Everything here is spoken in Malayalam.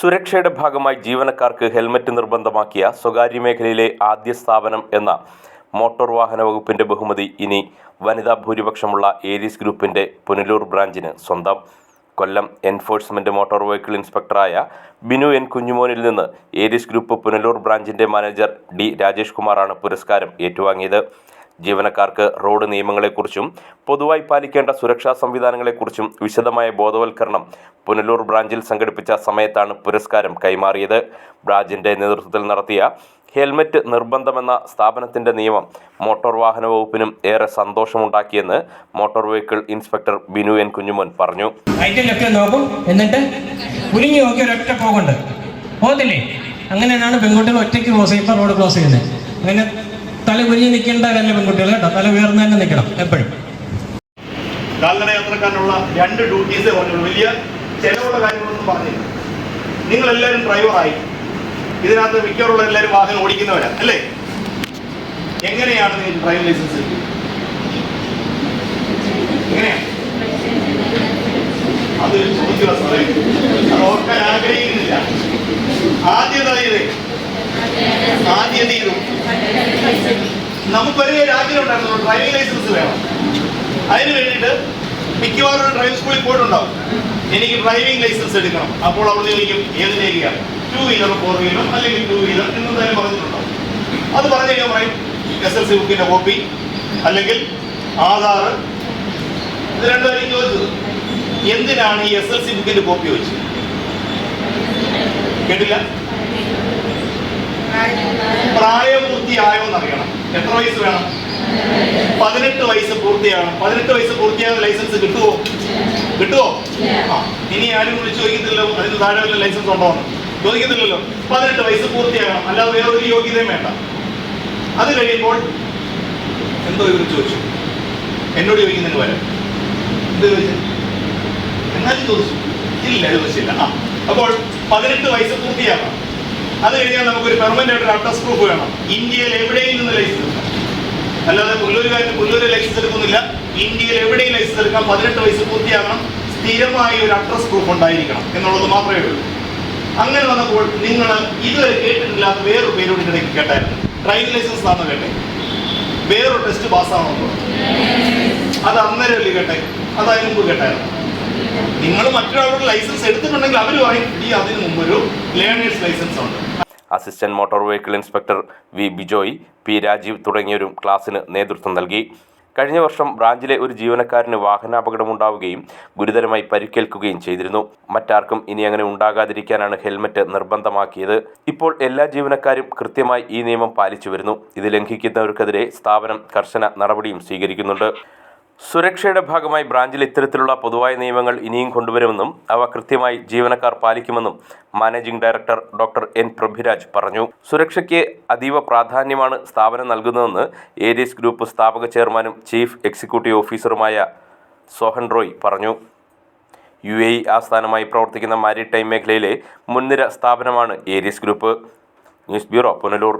സുരക്ഷയുടെ ഭാഗമായി ജീവനക്കാർക്ക് ഹെൽമറ്റ് നിർബന്ധമാക്കിയ സ്വകാര്യ മേഖലയിലെ ആദ്യ സ്ഥാപനം എന്ന മോട്ടോർ വാഹന വകുപ്പിന്റെ ബഹുമതി ഇനി വനിതാ ഭൂരിപക്ഷമുള്ള ഏരീസ് ഗ്രൂപ്പിന്റെ പുനലൂർ ബ്രാഞ്ചിന് സ്വന്തം. കൊല്ലം എൻഫോഴ്സ്മെന്റ് മോട്ടോർ വെഹിക്കിൾ ഇൻസ്പെക്ടറായ ബിനു എൻ കുഞ്ഞുമോനിൽ നിന്ന് ഏരീസ് ഗ്രൂപ്പ് പുനലൂർ ബ്രാഞ്ചിന്റെ മാനേജർ ഡി രാജേഷ് കുമാറാണ് പുരസ്കാരം ഏറ്റുവാങ്ങിയത്. ജീവനക്കാർക്ക് റോഡ് നിയമങ്ങളെക്കുറിച്ചും പൊതുവായി പാലിക്കേണ്ട സുരക്ഷാ സംവിധാനങ്ങളെക്കുറിച്ചും വിശദമായ ബോധവൽക്കരണം പുനലൂർ ബ്രാഞ്ചിൽ സംഘടിപ്പിച്ച സമയത്താണ് പുരസ്കാരം കൈമാറിയത്. ബ്രാഞ്ചിന്റെ നേതൃത്വത്തിൽ നടത്തിയ ഹെൽമറ്റ് നിർബന്ധമെന്ന സ്ഥാപനത്തിന്റെ നിയമം മോട്ടോർ വാഹന വകുപ്പിനും ഏറെ സന്തോഷമുണ്ടാക്കിയെന്ന് motor vehicle inspector Binu N Kunjumon പറഞ്ഞു. നോക്കും എന്നിട്ട് അങ്ങനെയാണ് പെൺകുട്ടികൾ ഒറ്റയ്ക്ക് ക്രോസ് ചെയ്യുമ്പോൾ റോഡ് ക്ലോസ് ചെയ്യുന്നത്. അങ്ങനെ തല കുനിഞ്ഞ് നിൽക്കേണ്ടതല്ല പെൺകുട്ടികൾ കേട്ടോ. തല ഉയർന്നു തന്നെ നിൽക്കണം എപ്പോഴും. കാൽനട യാത്രക്കാരനുള്ള രണ്ട് ഡ്യൂട്ടീസേ വലിയ ചിലവുള്ള കാര്യങ്ങളൊന്നും പറഞ്ഞില്ല. നിങ്ങൾ എല്ലാവരും ഡ്രൈവറായി ഇതിനകത്ത് മിക്കവാറുള്ള എല്ലാവരും വാഹനം ഓടിക്കുന്നവരാ അല്ലേ? എങ്ങനെയാണ് നിങ്ങൾ ഡ്രൈവിംഗ് ലൈസൻസ്? എങ്ങനെയാണ് അത് ചോദിക്കുക ഓർക്കാൻ ആഗ്രഹിക്കുന്നില്ല. ആദ്യതായത് ആദ്യതയിലും നമുക്കൊരു രാജ്യം ഉണ്ടായിരുന്നു ഡ്രൈവിംഗ് ലൈസൻസ് വേണം. അതിന് വേണ്ടിയിട്ട് മിക്കവാറും ഡ്രൈവിംഗ് സ്കൂളിൽ പോയിട്ടുണ്ടാവും. എനിക്ക് ഡ്രൈവിംഗ് ലൈസൻസ് എടുക്കണം. അപ്പോൾ അവിടെ ചോദിക്കും ഏത് രേഖയാണ്? ടൂ വീലർ ഫോർ വീലർ അല്ലെങ്കിൽ ടു വീലർ എന്ന് തന്നെ പറഞ്ഞിട്ടുണ്ടാവും. അത് പറഞ്ഞു കഴിഞ്ഞാൽ പറയും എസ് എൽ സി ബുക്കിന്റെ കോപ്പി അല്ലെങ്കിൽ ആധാർ. ഇത് രണ്ടുപേരും ചോദിച്ചത്. എന്തിനാണ് ഈ എസ് എൽ സി ബുക്കിന്റെ കോപ്പി വെച്ചത്? കേട്ടില്ല? പ്രായപൂർത്തിയായോ എന്നറിയണം. എത്ര വയസ്സ് വേണം? പതിനെട്ട് വയസ്സ് പൂർത്തിയാണ് പതിനെട്ട് വയസ്സ് പൂർത്തിയായ ലൈസൻസ് കിട്ടുമോ കിട്ടുമോ ഇനി ആരും വിളിച്ച് ചോദിക്കത്തില്ലല്ലോ. അതിന് താഴെ വല്ല ലൈസൻസ് ഉണ്ടോ? ചോദിക്കത്തില്ലല്ലോ. പതിനെട്ട് വയസ്സ് പൂർത്തിയാകണം. അല്ലാതെ വേറെ ഒരു യോഗ്യതയും വേണ്ട. അത് കഴിയുമ്പോൾ എന്തോ ഇവർ ചോദിച്ചു. എന്നോട് ചോദിക്കുന്നതിന് വരെ എന്ത് ചോദിച്ചു? എന്നാലും ചോദിച്ചു. ഇല്ല ചോദിച്ചില്ല. ആ അപ്പോൾ പതിനെട്ട് വയസ്സ് പൂർത്തിയാകണം. അത് കഴിഞ്ഞാൽ നമുക്കൊരു പെർമനന്റ് ആയിട്ട് അഡ്രസ് പ്രൂഫ് വേണം. ഇന്ത്യയിൽ എവിടെയും നിന്ന് ലൈസൻസ് അല്ലാതെ പുല്ലൂരുകാരന് പുല്ലൂര് ലൈസൻസ് എടുക്കുന്നില്ല. ഇന്ത്യയിൽ എവിടെയും ലൈസൻസ് എടുക്കാം. പതിനെട്ട് വയസ്സ് പൂർത്തിയാകണം. സ്ഥിരമായ ഒരു അഡ്രസ് പ്രൂഫ് ഉണ്ടായിരിക്കണം എന്നുള്ളത് മാത്രമേ ഉള്ളൂ. അങ്ങനെ വന്നപ്പോൾ നിങ്ങൾ ഇതുവരെ കേട്ടിട്ടില്ലാത്ത വേറൊരു പേരോട് ഇടയ്ക്ക് കേട്ടായിരുന്നു. ഡ്രൈവിംഗ് ലൈസൻസ് ആണെന്ന് കേട്ടെ. വേറൊരു ടെസ്റ്റ് പാസ്സാവണമെന്ന് അത് അന്നേരം അല്ലേ കേട്ടെ. അതായത് മുമ്പ് കേട്ടായിരുന്നു. നിങ്ങൾ മറ്റൊരാളുടെ ലൈസൻസ് എടുത്തിട്ടുണ്ടെങ്കിൽ അവർ പറയും ഈ അതിന് മുമ്പ് ഒരു ലേണേഴ്സ് ലൈസൻസ് ഉണ്ട്. Assistant motor vehicle inspector V Bijoy P Rajeev തുടങ്ങിയവരും ക്ലാസ്സിന് നേതൃത്വം നൽകി. കഴിഞ്ഞ വർഷം ബ്രാഞ്ചിലെ ഒരു ജീവനക്കാരന് വാഹനാപകടമുണ്ടാവുകയും ഗുരുതരമായി പരിക്കേൽക്കുകയും ചെയ്തിരുന്നു. മറ്റാർക്കും ഇനി അങ്ങനെ ഉണ്ടാകാതിരിക്കാനാണ് ഹെൽമറ്റ് നിർബന്ധമാക്കിയത്. ഇപ്പോൾ എല്ലാ ജീവനക്കാരും കൃത്യമായി ഈ നിയമം പാലിച്ചു വരുന്നു. ഇത് ലംഘിക്കുന്നവർക്കെതിരെ സ്ഥാപനം കർശന നടപടിയും സ്വീകരിക്കുന്നുണ്ട്. സുരക്ഷയുടെ ഭാഗമായി ബ്രാഞ്ചിൽ ഇത്തരത്തിലുള്ള പൊതുവായ നിയമങ്ങൾ ഇനിയും കൊണ്ടുവരുമെന്നും അവ കൃത്യമായി ജീവനക്കാർ പാലിക്കുമെന്നും managing director doctor N Prabhuraj പറഞ്ഞു. സുരക്ഷയ്ക്ക് അതീവ പ്രാധാന്യമാണ് സ്ഥാപനം നൽകുന്നതെന്ന് ഏരിയസ് ഗ്രൂപ്പ് സ്ഥാപക ചെയർമാനും ചീഫ് എക്സിക്യൂട്ടീവ് ഓഫീസറുമായ സോഹൻ റോയ് പറഞ്ഞു. യു എ ഇ ആസ്ഥാനമായി പ്രവർത്തിക്കുന്ന മാരിടൈം മേഖലയിലെ മുൻനിര സ്ഥാപനമാണ് Aries group. News bureau Punalur.